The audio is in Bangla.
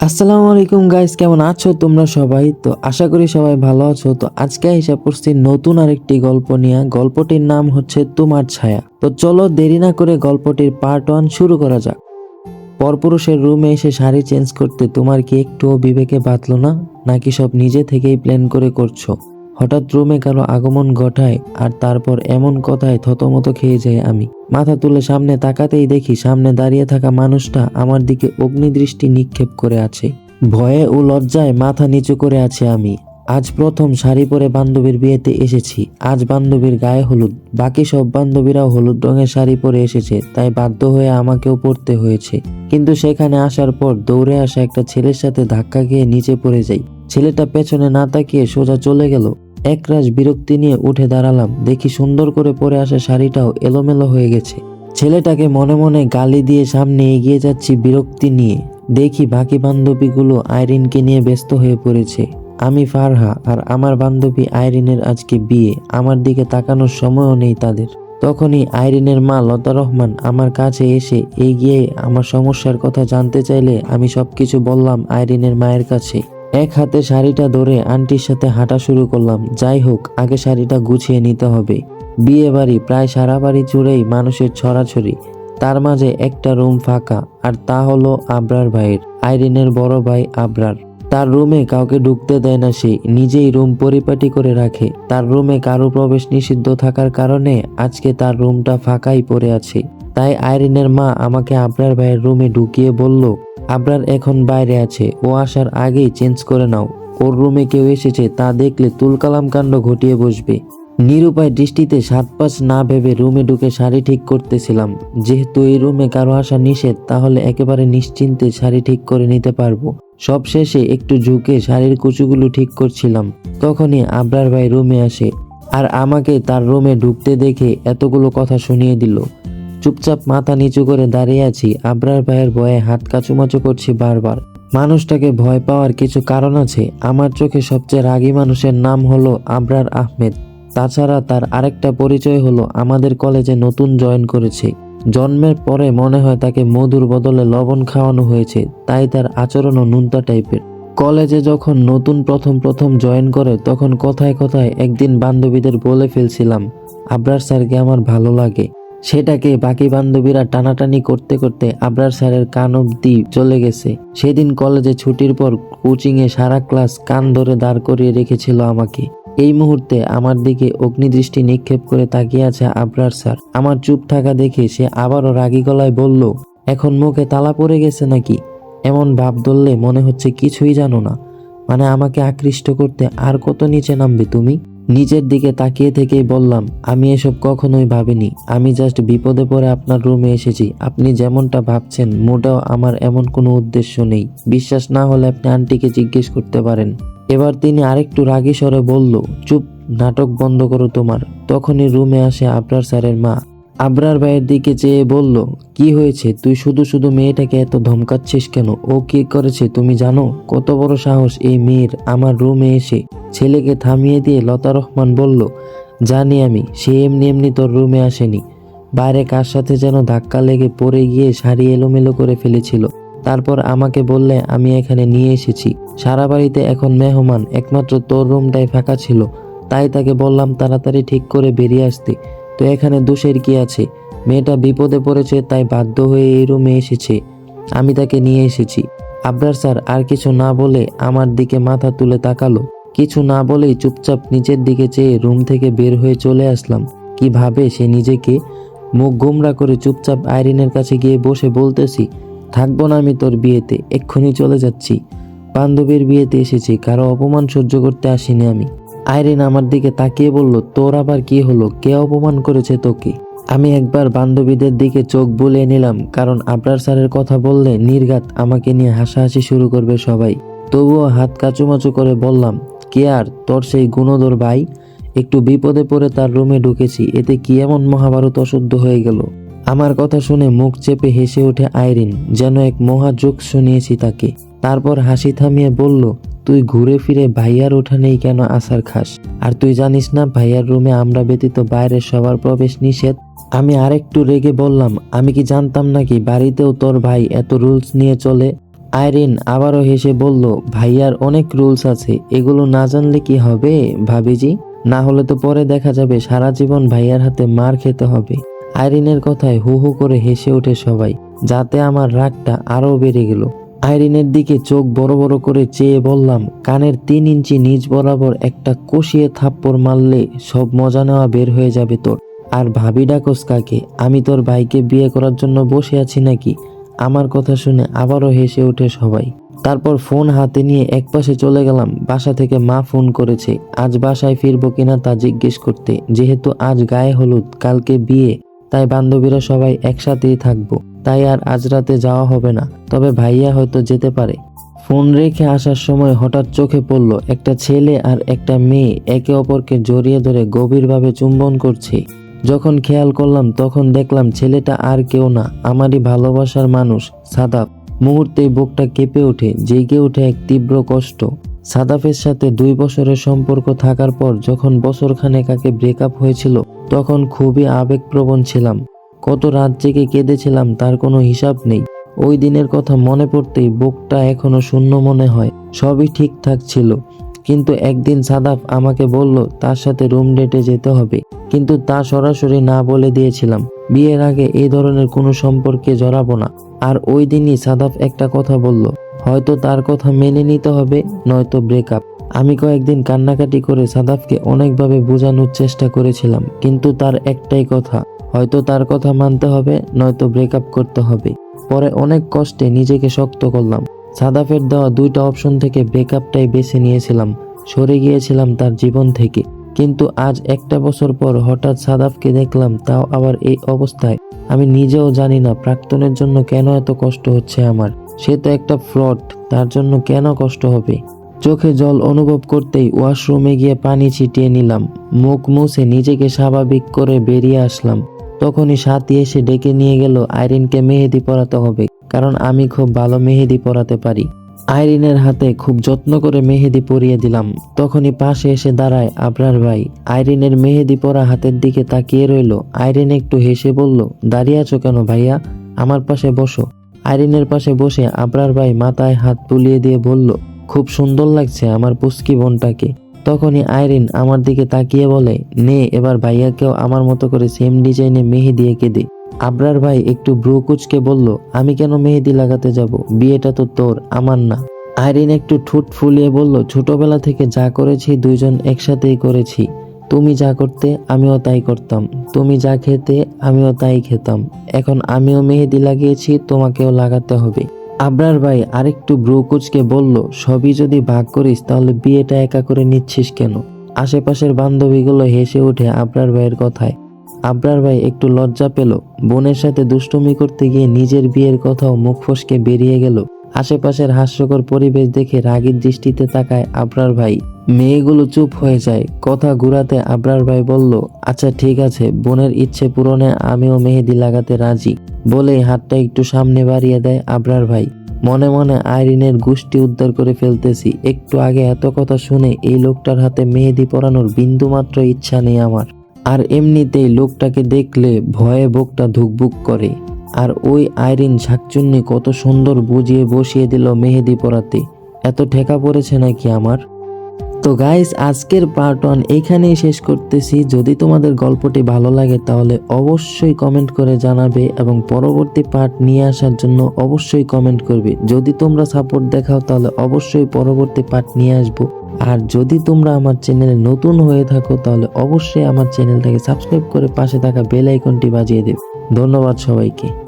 আসসালামু আলাইকুম গাইস কেমন আছো তোমরা সবাই? তো আশা করি সবাই ভালো আছো। তো আজকে হিসাব করছি নতুন আরেকটি গল্প নিয়ে। গল্পটির নাম হচ্ছে তোমার ছায়া। তো চলো দেরি না করে গল্পটির পার্ট ওয়ান শুরু করা যাক। পরপুরুষের রুমে এসে শাড়ি চেঞ্জ করতে তোমার কি একটুও বিবেকে বাঁধলো না? নাকি সব নিজে থেকেই প্ল্যান করে করছ? হঠাৎ রুমে কারও আগমন ঘটায় আর তারপর এমন কথায় থতমত খেয়ে যাই আমি। মাথা তুলে সামনে তাকাতেই দেখি সামনে দাঁড়িয়ে থাকা মানুষটা আমার দিকে অগ্নিদৃষ্টি নিক্ষেপ করে আছে। ভয়ে ও লজ্জায় মাথা নিচু করে আছে আমি। আজ প্রথম শাড়ি পরে বান্ধবীর বিয়েতে এসেছি। আজ বান্ধবীর গায়ে হলুদ। বাকি সব বান্ধবীরাও হলুদ রঙের শাড়ি পরে এসেছে, তাই বাধ্য হয়ে আমাকেও পরতে হয়েছে। কিন্তু সেখানে আসার পর দৌড়ে আসা একটা ছেলের সাথে ধাক্কা খেয়ে নিচে পড়ে যাই। ছেলেটা পেছনে না তাকিয়ে সোজা চলে গেল। একরাশ বিরক্তি নিয়ে উঠে দাঁড়ালাম। দেখি সুন্দর করে পরে আসা শাড়িটাও এলোমেলো হয়ে গেছে। ছেলেটাকে মনে মনে গালি দিয়ে সামনে এগিয়ে যাচ্ছি বিরক্তি নিয়ে। দেখি বাকি বান্ধবীগুলো আইরিনকে নিয়ে ব্যস্ত হয়ে পড়েছে। আমি ফারহা আর আমার বান্ধবী আইরিনের আজকে বিয়ে। আমার দিকে তাকানোর সময়ও নেই তাদের। তখনই আইরিনের মা লতা রহমান আমার কাছে এসে এগিয়ে আমার সমস্যার কথা জানতে চাইলে আমি সবকিছু বললাম আইরিনের মায়ের কাছে। এক হাতে শাড়িটা ধরে আন্টির সাথে হাঁটা শুরু করলাম। যাই হোক, আগে শাড়িটা গুছিয়ে নিতে হবে। বিয়ে বাড়ি প্রায় সারা বাড়ি জুড়েই মানুষের ছড়াছড়ি। তার মাঝে একটা রুম ফাঁকা, আর তা হলো আবরার ভাইয়ের, আইরিনের বড় ভাই আবরার। তার রুমে কাউকে ঢুকতে দেয় না সে, নিজেই রুম পরিপাটি করে রাখে। তার রুমে কারও প্রবেশ নিষিদ্ধ থাকার কারণে আজকে তার রুমটা ফাঁকাই পড়ে আছে। তাই আইরিনের মা আমাকে আবরার ভাইয়ের রুমে ঢুকিয়ে বলল আবরার এখন বাইরে আছে। ও আসার আগেই চেঞ্জ করে নাও। ওর রুমে কেউ এসেছে, তা দেখলে তুলকালাম কাণ্ড ঘটিয়ে বসবে। নিরুপায় দৃষ্টিতে সাত পাঁচ না ভেবে রুমে ঢুকে শাড়ি ঠিক করতেছিলাম। যেহেতু এই রুমে কারও আসা নিষেধ, তাহলে একেবারে নিশ্চিন্তে শাড়ি ঠিক করে নিতে পারব। সব শেষে একটু ঝুঁকে শাড়ির কুচুগুলো ঠিক করছিলাম। তখনই আবরার ভাই রুমে আসে, আর আমাকে তার রুমে ঢুকতে দেখে এতগুলো কথা শুনিয়ে দিল। চুপচাপ মাথা নিচু করে দাঁড়িয়ে আছি। আবরার ভাইয়ের ভয়ে হাত কাচুমাচু করছি বারবার। মানুষটাকে ভয় পাওয়ার কিছু কারণ আছে। আমার চোখে সবচেয়ে রাগী মানুষের নাম হলো আবরার আহমেদ। তাছাড়া তার আরেকটা পরিচয় হলো আমাদের কলেজে নতুন জয়েন করেছে। জন্মের পরে মনে হয় তাকে মধুর বদলে লবণ খাওয়ানো হয়েছে, তাই তার আচরণও নুনতা টাইপের। কলেজে যখন নতুন প্রথম প্রথম জয়েন করে, তখন কথায় কথায় একদিন বান্ধবীদের বলে ফেলছিলাম, আবরার স্যারকে আমার ভালো লাগে। সেটাকে বাকি বান্ধবীরা টানাটানি করতে করতে আবরার স্যারের কান অব্দি চলে গেছে। সেদিন কলেজে ছুটির পর কোচিংয়ে সারা ক্লাস কান ধরে দাঁড় করিয়ে রেখেছিল আমাকে। এই মুহূর্তে আমার দিকে অগ্নিদৃষ্টি নিক্ষেপ করে তাকিয়ে আছে আবরার স্যার। আমার চুপ থাকা দেখে সে আবারও রাগী গলায় বলল, এখন মুখে তালা পড়ে গেছে নাকি? এমন ভাব ধরলে মনে হচ্ছে কিছুই জানো না। মানে আমাকে আকৃষ্ট করতে আর কত নিচে নামবে তুমি? নিজের দিকে তাকিয়ে থেকেই বললাম, আমি এসব কখনোই ভাবিনি। আমি জাস্ট বিপদে পড়ে আপনার রুমে এসেছি। আপনি যেমনটা ভাবছেন, মোটেও আমার এমন কোনো উদ্দেশ্য নেই। বিশ্বাস না হলে আপনি আন্টিকে জিজ্ঞেস করতে পারেন। এবার তিনি আরেকটু রাগী স্বরে বলল, চুপ, নাটক বন্ধ করো তোমার। তখনই রুমে আসে আপনার স্যারের মা। আবরার ভাইয়ের দিকে চেয়ে বলল, কি হয়েছে? তুই শুধু শুধু মেয়েটাকে এত ধমকাচ্ছিস কেন? ও কি করেছে তুমি জানো? কত বড় সাহস এই মেয়ের। আমার রুমে এসে ছেলেকে থামিয়ে দিয়ে লতা রহমান বলল, জানি আমি, সে এমনি এমনি তোর রুমে আসেনি। বাইরে কার সাথে যেন ধাক্কা লেগে পড়ে গিয়ে শাড়ি এলোমেলো করে ফেলেছিল। তারপর আমাকে বললে, আমি এখানে নিয়ে এসেছি। সারা বাড়িতে এখন মেহমান, একমাত্র তোর রুমটাই ফাঁকা ছিল। তাই তাকে বললাম, তাড়াতাড়ি ঠিক করে বেরিয়ে আসতে। তো এখানে দোষের কি আছে? মেয়েটা বিপদে পড়েছে, তাই বাধ্য হয়ে এই রুমে এসেছে। আমি তাকে নিয়ে এসেছি। আবরার স্যার, আর কিছু না বলে আমার দিকে মাথা তুলে তাকালো। কিছু না বলেই চুপচাপ নিচের দিকে চেয়ে রুম থেকে বের হয়ে চলে আসলাম। কি ভাবে সে নিজেকে? মুখ গোমরা করে চুপচাপ আইরিনের কাছে গিয়ে বসে বলতেছি, থাকব না আমি তোর বিয়েতে, এক্ষুনি চলে যাচ্ছি। বান্ধবীর বিয়েতে এসেছি, কারও অপমান সহ্য করতে আসিনি আমি। আইরিন আমার দিকে তাকিয়ে বলল, তোর আবার কি হলো? কে অপমান করেছে তোকে? আমি একবার বান্ধবীদের দিকে চোখ বুলিয়ে নিলাম, কারণ আবরার স্যারের কথা বললে নির্ঘাত আমাকে নিয়ে হাসাহাসি শুরু করবে সবাই। তবুও হাত কাচুমাচু করে বললাম, কে আর? তোর সেই গুণধর ভাই? একটু বিপদে পড়ে তার রুমে ঢুকেছি, এতে কি এমন মহাভারত অশুদ্ধ হয়ে গেল? আমার কথা শুনে মুখ চেপে হেসে ওঠে আইরিন, যেন এক মহাযোগ শুনিয়েছি তাকে। তারপর হাসি থামিয়ে বলল তুই ঘুরে ফিরে ভাইয়ার উঠানেই কেন আসার খাস? আর তুই জানিস না, ভাইয়ার রুমে আমরা ব্যতীত বাইরের সবার প্রবেশ নিষেধ? আমি আরেকটু রেগে বললাম, আমি কি জানতাম নাকি বাড়িতেও তোর ভাই এত রুলস নিয়ে চলে? আইরিন আবারও হেসে বলল, ভাইয়ার অনেক রুলস আছে, এগুলো না জানলে কি হবে, ভাবিজি? না হলে তো পরে দেখা যাবে, সারা জীবন ভাইয়ার হাতে মার খেতে হবে। আইরিনের কথায় হু হু করে হেসে ওঠে সবাই, যাতে আমার রাগটা আরও বেড়ে গেল। আইরিনের দিকে চোখ বড় বড় করে চেয়ে বললাম, কানের তিন ইঞ্চি নিচ বরাবর একটা কষিয়ে থাপ্পড় মারলে সব মজা নেওয়া বের হয়ে যাবে তোর। আর ভাবি ডাকস কাকে, আমি তোর ভাইকে বিয়ে করার জন্য বসে আছি নাকি? আমার কথা শুনে আবারও হেসে ওঠে সবাই। তারপর ফোন হাতে নিয়ে একপাশে চলে গেলাম, বাসা থেকে মা ফোন করেছে, আজ বাসায় ফিরবো কিনা তা জিজ্ঞেস করতে। যেহেতু আজ গায়ে হলুদ, কালকে বিয়ে, তাই বান্ধবীরা সবাই একসাথেই থাকব। তাই আর আজ রাতে যাওয়া হবে না। তবে ভাইয়া হয়তো যেতে পারে। ফোন রেখে আসার সময় হঠাৎ চোখে পড়ল একটা ছেলে আর একটা মেয়ে একে অপরকে জড়িয়ে ধরে গভীরভাবে চুম্বন করছে। যখন খেয়াল করলাম, তখন দেখলাম ছেলেটা আর কেউ না, আমারই ভালোবাসার মানুষ সাদাফ মুহূর্তেই বুকটা কেঁপে ওঠে, জেগে ওঠে এক তীব্র কষ্ট। সাদাফের সাথে দুই বছরের সম্পর্ক থাকার পর যখন বছরখানেক আগে ব্রেকআপ হয়েছিল, তখন খুবই আবেগপ্রবণ ছিলাম। কত রাত জেগে কেঁদেছিলাম তার কোনো হিসাব নেই। ওই দিনের কথা মনে পড়তেই বুকটা এখনও শূন্য মনে হয়। সবই ঠিকঠাক ছিল। কিন্তু একদিন সাদাফ আমাকে বলল, তার সাথে রুম ডেটে যেতে হবে। কিন্তু তা সরাসরি না বলে দিয়েছিলাম। বিয়ের আগে এই ধরনের কোনো সম্পর্কে জড়াবো না। আর ওই দিনই সাদাফ একটা কথা বলল, হয়তো তার কথা মেনে নিতে হবে, নয়তো ব্রেকআপ আমি কয়েকদিন কান্নাকাটি করে সাদাফকে অনেকভাবে বোঝানোর চেষ্টা করেছিলাম, কিন্তু তার একটাই কথা হয়তো তার কথা মানতে হবে, নয়তো ব্রেকআপ করতে হবে। পরে অনেক কষ্টে নিজেকে শক্ত করলাম। সাদাফের দেওয়া দুইটা অপশন থেকে ব্রেকআপটাই বেছে নিয়েছিলাম। সরে গিয়েছিলাম তার জীবন থেকে। কিন্তু আজ একটা বছর পর হঠাৎ সাদাফকে দেখলাম, তাও আবার এই অবস্থায়। আমি নিজেও জানি না প্রাক্তনের জন্য কেন এত কষ্ট হচ্ছে আমার। সে তো একটা ফ্রড, তার জন্য কেন কষ্ট হবে? চোখে জল অনুভব করতেই ওয়াশরুমে গিয়ে পানি ছিটিয়ে নিলাম। মুখ মুছে নিজেকে স্বাভাবিক করে বেরিয়ে আসলাম। তখনই সাথী এসে ডেকে নিয়ে গেল, আইরিনকে মেহেদি পরাতে হবে, কারণ আমি খুব ভালো মেহেদি পরাতে পারি। আইরিনের হাতে খুব যত্ন করে মেহেদি পরিয়ে দিলাম। তখনই পাশে এসে দাঁড়ায় আবরার ভাই। আইরিনের মেহেদি পরা হাতের দিকে তাকিয়ে রইল। আইরিন একটু হেসে বলল, দাঁড়িয়ে আছো কেন ভাইয়া? আমার পাশে বসো। আইরিনের পাশে বসে আবরার ভাই মাথায় হাত তুলিয়ে দিয়ে বলল, খুব সুন্দর লাগছে আমার পুস্কি বোনটাকে। তখনই আইরিন আমার দিকে তাকিয়ে বলে, নে, এবার ভাইয়াকেও আমার মতো করে সেম ডিজাইনে মেহেদি এঁকে দে আবরার ভাই একটু ব্রু কুচকে বলল, আমি কেন মেহেদি লাগাতে যাব? বিয়েটা তো তোর, আমার না। আইরিন একটু ঠোঁট ফুলিয়ে বলল, ছোটবেলা থেকে যা করেছি দুইজন একসাথেই করেছি। তুমি যা করতে, আমিও তাই করতাম। তুমি যা খেতে, আমিও তাই খেতাম। এখন আমিও মেহেদি লাগিয়েছি, তোমাকেও লাগাতে হবে। আবরার ভাই আরেকটু ব্রু কুচকে বলল, সবই যদি ভাগ করিস, তাহলে বিয়েটা একা করে নিচ্ছিস কেন? আশেপাশের বান্ধবীগুলো হেসে ওঠে আবরার ভাইয়ের কথায়। আবরার ভাই একটু লজ্জা পেল, বোনের সাথে দুষ্টুমি করতে গিয়ে নিজের বিয়ের কথাও মুখ ফসকে বেরিয়ে গেল। আশেপাশের হাস্যকর পরিবেশ দেখে রাগীর দৃষ্টিতে তাকায় আবরার ভাই। মেয়েগুলো চুপ হয়ে যায়। কথা ঘুরাতে আবরার ভাই বলল আচ্ছা ঠিক আছে, বোনের ইচ্ছে পূরণে আমিও মেহেদি লাগাতে রাজি। বলেই হাতটা একটু সামনে বাড়িয়ে দেয় আবরার ভাই। মনে মনে আইরিনের গোষ্ঠী উদ্ধার করে ফেলতেছি। একটু আগে এত কথা শুনে এই লোকটার হাতে মেহেদি পরানোর বিন্দুমাত্র ইচ্ছা নেই আমার। আর এমনিতেই লোকটাকে দেখলে ভয়ে বুকটা ধুকবুক করে। আর ওই আইরিন শাকচুন্নি কত সুন্দর বুঝিয়ে বসিয়ে দিল মেহেদি পরাতে এত ঠেকা পড়েছে নাকি আমার? তো গাইস আজকের পার্ট ওয়ান এইখানেই শেষ করতেছি। যদি তোমাদের গল্পটি ভালো লাগে তাহলে অবশ্যই কমেন্ট করে জানাবে এবং পরবর্তী পার্ট নিয়ে আসার জন্য অবশ্যই কমেন্ট করবে। যদি তোমরা সাপোর্ট দেখাও তাহলে অবশ্যই পরবর্তী পার্ট নিয়ে আসব। আর যদি তোমরা আমার চ্যানেলে নতুন হয়ে থাকো তাহলে অবশ্যই আমার চ্যানেলটাকে সাবস্ক্রাইব করে পাশে থাকা বেল আইকনটি বাজিয়ে দেবে। ধন্যবাদ সবাইকে।